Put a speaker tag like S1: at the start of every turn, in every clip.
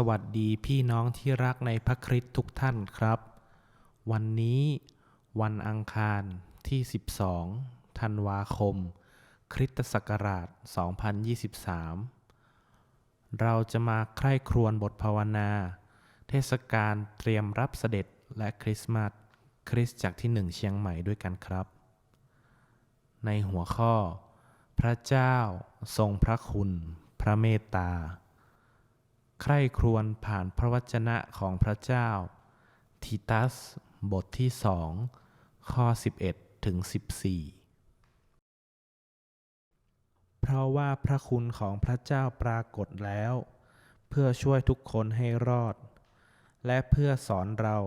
S1: สวัสดีพี่น้องที่รักในพระคริสต์ทุกท่านครับ วันนี้วันอังคารที่ 12 ธันวาคม คริสตศักราช 2023 เราจะมาใคร่ครวญบทภาวนา เทศกาลเตรียมรับเสด็จและคริสต์มาสคริสตจักที่หนึ่งเชียงใหม่ด้วยกันครับ ในหัวข้อ พระเจ้าทรงพระคุณ พระเมตตา ใคร่ครวญผ่านพระวจนะของพระเจ้า ทิตัส บทที่สองข้อ 11 ถึง 14 เพราะว่าพระคุณของพระเจ้าปรากฏแล้ว เพื่อช่วยทุกคนให้รอด และเพื่อสอนเรา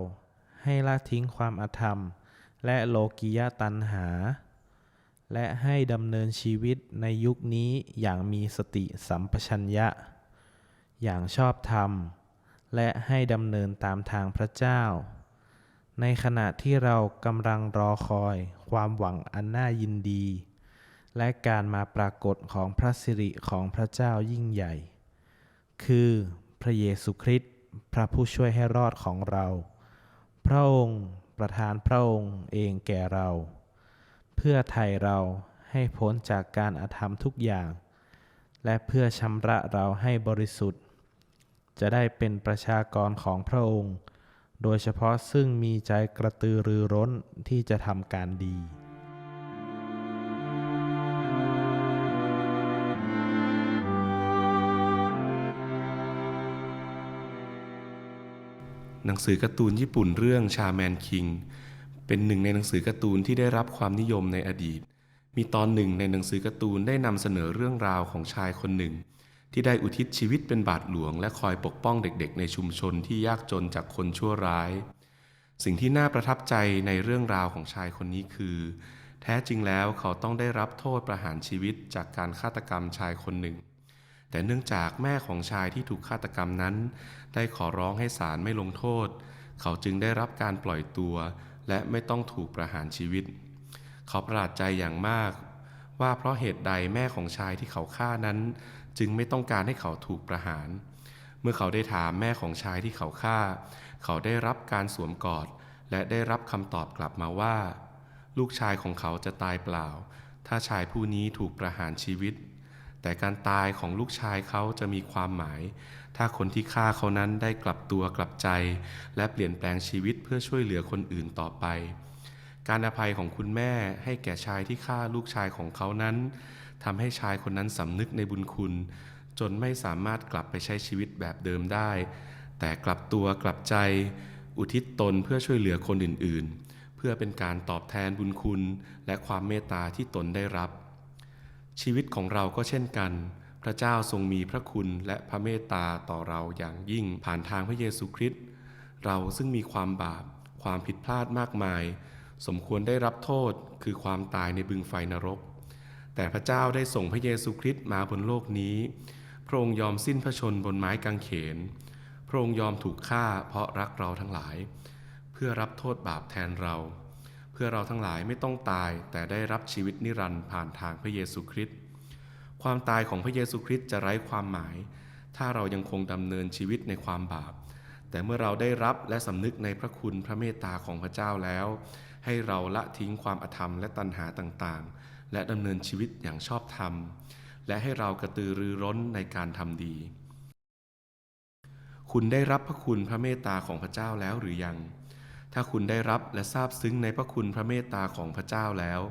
S1: ให้ละทิ้งความอาธรรม และโลกิยตัณหา และให้ดำเนินชีวิตในยุคนี้อย่างมีสติสัมปชัญญะ อย่างชอบธรรม และให้ดำเนินตามทางพระเจ้า ในขณะที่เรากำลังรอคอยความหวังอันน่ายินดี และการมาปรากฏของพระสิริของพระเจ้ายิ่งใหญ่ คือพระเยซูคริสต์พระผู้ช่วยให้รอดของเรา พระองค์ประทานพระองค์เองแก่เรา เพื่อไถ่เราให้พ้นจากการอาธรรมทุกอย่าง และเพื่อชำระเราให้บริสุทธิ์ จะได้เป็นประชากรของพระองค์ โดยเฉพาะซึ่งมีใจกระตือรือร้นที่จะทำการดี
S2: หนังสือการ์ตูนญี่ปุ่นเรื่องชาแมนคิงเป็นหนึ่งในหนังสือการ์ตูนที่ได้รับความนิยมในอดีต มีตอนหนึ่งในหนังสือการ์ตูนได้นำเสนอเรื่องราวของชายคนหนึ่ง ที่ได้อุทิศชีวิตเป็นบาทหลวง และคอยปกป้องเด็กๆ ในชุมชนที่ยากจนจากคนชั่วร้าย สิ่งที่น่าประทับใจในเรื่องราวของชายคนนี้คือ แท้จริงแล้วเขาต้องได้รับโทษประหารชีวิตจากการฆาตกรรมชายคนหนึ่ง แต่เนื่องจากแม่ของชายที่ถูกฆาตกรรมนั้น ได้ขอร้องให้ศาลไม่ลงโทษ เขาจึงได้รับการปล่อยตัว และไม่ต้องถูกประหารชีวิต เขาประหลาดใจอย่างมากว่าเพราะเหตุใดแม่ของชายที่เขาฆ่านั้น จึงไม่ต้องการให้เขาถูกประหาร เมื่อเขาได้ถามแม่ของชายที่เขาฆ่า เขาได้รับการสวมกอด และได้รับคำตอบกลับมาว่า ลูกชายของเขาจะตายเปล่า ถ้าชายผู้นี้ถูกประหารชีวิต แต่การตายของลูกชายเขาจะมีความหมาย ถ้าคนที่ฆ่าเขานั้นได้กลับตัวกลับใจ และเปลี่ยนแปลงชีวิตเพื่อช่วยเหลือคนอื่นต่อไปการอภัยของคุณแม่ให้แก่ชายที่ฆ่าลูกชายของเขานั้น ทำให้ชายคนนั้นสำนึกในบุญคุณ จนไม่สามารถกลับไปใช้ชีวิตแบบเดิมได้ แต่กลับตัวกลับใจ อุทิศตนเพื่อช่วยเหลือคนอื่นๆ เพื่อเป็นการตอบแทนบุญคุณ และความเมตตาที่ตนได้รับ ชีวิตของเราก็เช่นกัน พระเจ้าทรงมีพระคุณและพระเมตตาต่อเราอย่างยิ่งผ่านทางพระเยซูคริสต์เราซึ่งมีความบาป ความผิดพลาดมากมาย สมควรได้รับโทษคือความตายในบึงไฟนรก แต่พระเจ้าได้ส่งพระเยซูคริสต์มาบนโลกนี้ พระองค์ยอมสิ้นพระชนบนไม้กางเขน พระองค์ยอมถูกฆ่าเพราะรักเราทั้งหลาย เพื่อรับโทษบาปแทนเรา เพื่อเราทั้งหลายไม่ต้องตายแต่ได้รับชีวิตนิรันดร์ผ่านทางพระเยซูคริสต์ ความตายของพระเยซูคริสต์จะไร้ความหมาย ถ้าเรายังคงดำเนินชีวิตในความบาป แต่เมื่อเราได้รับและสำนึกในพระคุณพระเมตตาของพระเจ้าแล้ว ให้เราละทิ้งความอธรรมและตัณหาต่างๆ และดำเนินชีวิตอย่างชอบธรรม และให้เรากระตือรือร้นในการทำดี คุณได้รับพระคุณพระเมตตาของพระเจ้าแล้วหรือยัง ถ้าคุณได้รับและซาบซึ้งในพระคุณพระเมตตาของพระเจ้าแล้ว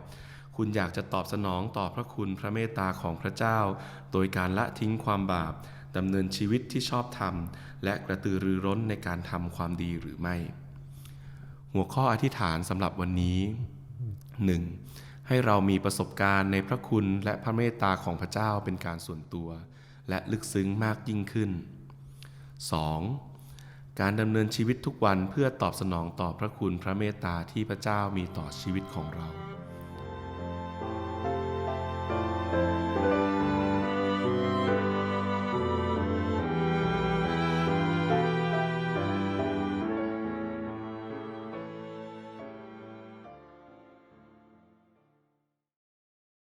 S2: คุณอยากจะตอบสนองต่อพระคุณพระเมตตาของพระเจ้า โดยการละทิ้งความบาปดำเนินชีวิตที่ชอบธรรม และกระตือรือร้นในการทำความดีหรือไม่ หัวข้ออธิษฐานสำหรับวันนี้ 1. ให้เรามีประสบการณ์ในพระคุณและพระเมตตาของพระเจ้าเป็นการส่วนตัว และลึกซึ้งมากยิ่งขึ้น 2. การดำเนินชีวิตทุกวันเพื่อตอบสนองต่อพระคุณพระเมตตาที่พระเจ้ามีต่อชีวิตของเรา